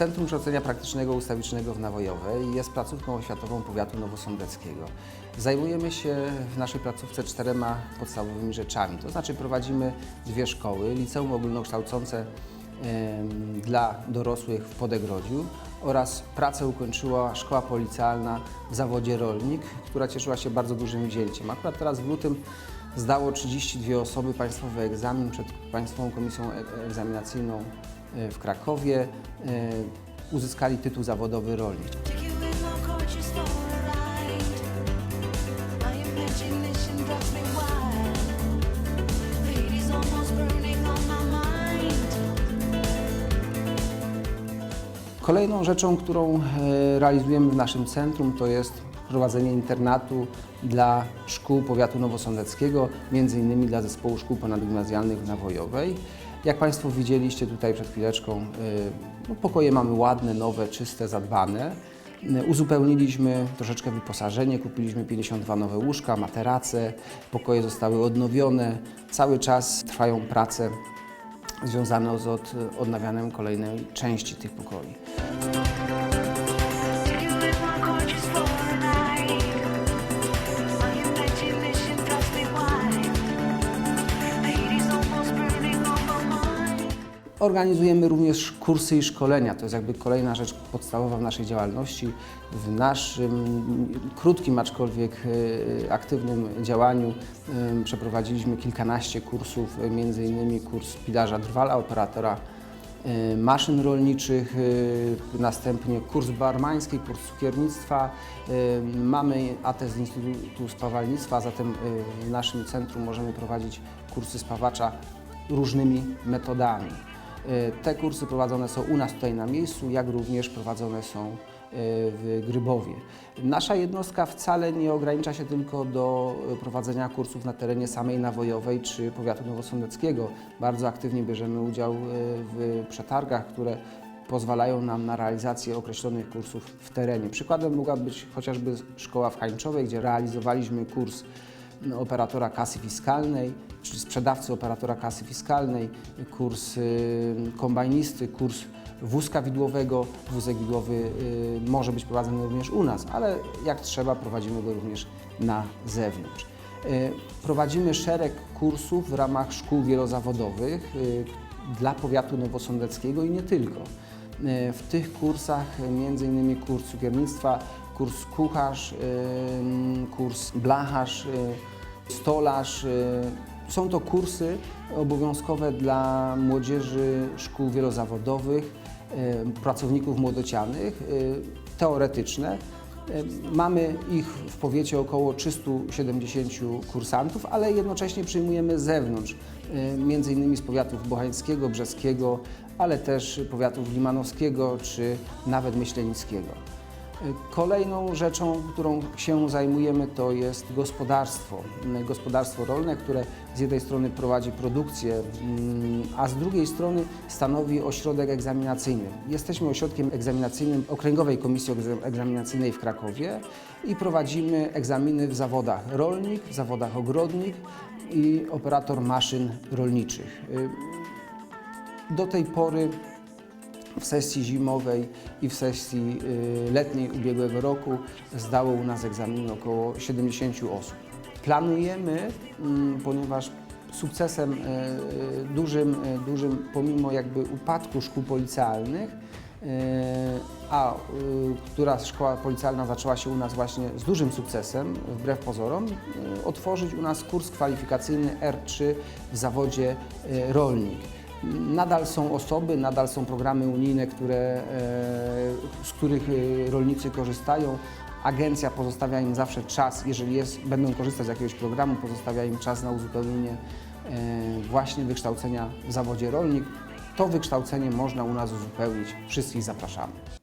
Centrum Kształcenia Praktycznego Ustawicznego w Nawojowej jest placówką oświatową powiatu nowosądeckiego. Zajmujemy się w naszej placówce czterema podstawowymi rzeczami, to znaczy prowadzimy dwie szkoły, liceum ogólnokształcące dla dorosłych w Podegrodziu oraz pracę ukończyła szkoła policjalna w zawodzie rolnik, która cieszyła się bardzo dużym wzięciem. Akurat teraz w lutym zdało 32 osoby państwowy egzamin przed Państwową Komisją Egzaminacyjną w Krakowie. E, Uzyskali tytuł zawodowy rolnik. Kolejną rzeczą, którą e, realizujemy w naszym centrum, to jest prowadzenie internatu dla szkół powiatu nowosądeckiego, między innymi dla zespołu szkół ponadgimnazjalnych w Nawojowej. Jak Państwo widzieliście tutaj przed chwileczką, e, no, pokoje mamy ładne, nowe, czyste, zadbane. E, Uzupełniliśmy troszeczkę wyposażenie, kupiliśmy 52 nowe łóżka, materace, pokoje zostały odnowione. Cały czas trwają prace związane z od, odnawianiem kolejnej części tych pokoi. Organizujemy również kursy i szkolenia. To jest jakby kolejna rzecz podstawowa w naszej działalności. W naszym krótkim, aczkolwiek e, aktywnym działaniu e, przeprowadziliśmy kilkanaście kursów, e, między innymi kurs pilarza drwala, operatora maszyn rolniczych, następnie kurs barmański, kurs cukiernictwa. Mamy atest z Instytutu Spawalnictwa, zatem w naszym centrum możemy prowadzić kursy spawacza różnymi metodami. E, Te kursy prowadzone są u nas tutaj na miejscu, jak również prowadzone są e, w Grybowie. Nasza jednostka wcale nie ogranicza się tylko do e, prowadzenia kursów na terenie samej Nawojowej czy powiatu nowosądeckiego. Bardzo aktywnie bierzemy udział w przetargach, które pozwalają nam na realizację określonych kursów w terenie. Przykładem mogła być chociażby szkoła w Hańczowej, gdzie realizowaliśmy kurs operatora kasy fiskalnej, czy sprzedawcy operatora kasy fiskalnej, kurs y, kombajnisty, kurs wózka widłowego. Wózek widłowy y, może być prowadzony również u nas, ale jak trzeba prowadzimy go również na zewnątrz. Y, Prowadzimy szereg kursów w ramach szkół wielozawodowych dla powiatu nowosądeckiego i nie tylko. W tych kursach innymi kurs cukiernictwa, kurs kucharz, kurs blacharz, y, stolarz. y. Są to kursy obowiązkowe dla młodzieży szkół wielozawodowych, y, pracowników młodocianych, teoretyczne. Mamy ich w powiecie około 370 kursantów, ale jednocześnie przyjmujemy z zewnątrz, między innymi z powiatów bochańskiego, brzeskiego, ale też powiatów limanowskiego czy nawet myślenickiego. Kolejną rzeczą, którą się zajmujemy, to jest gospodarstwo. Gospodarstwo rolne, które z jednej strony prowadzi produkcję, mm, a z drugiej strony stanowi ośrodek egzaminacyjny. Jesteśmy ośrodkiem egzaminacyjnym Okręgowej Komisji Egza- Egzaminacyjnej w Krakowie i prowadzimy egzaminy w zawodach rolnik, w zawodach ogrodnik i operator maszyn rolniczych. Y, Do tej pory w sesji zimowej i w sesji y, letniej ubiegłego roku zdało u nas egzamin około 70 osób. Planujemy, mm, ponieważ sukcesem y, y, dużym, dużym pomimo jakby upadku szkół policjalnych, a która szkoła policjalna zaczęła się u nas właśnie z dużym sukcesem, wbrew pozorom, otworzyć u nas kurs kwalifikacyjny R3 w zawodzie rolnik. Nadal są osoby, nadal są programy unijne, które, e, z których e, rolnicy korzystają. Agencja pozostawia im zawsze czas, jeżeli jest, będą korzystać z jakiegoś programu, pozostawia im czas na uzupełnienie e, właśnie wykształcenia w zawodzie rolnik. To wykształcenie można u nas uzupełnić. Wszystkich zapraszamy.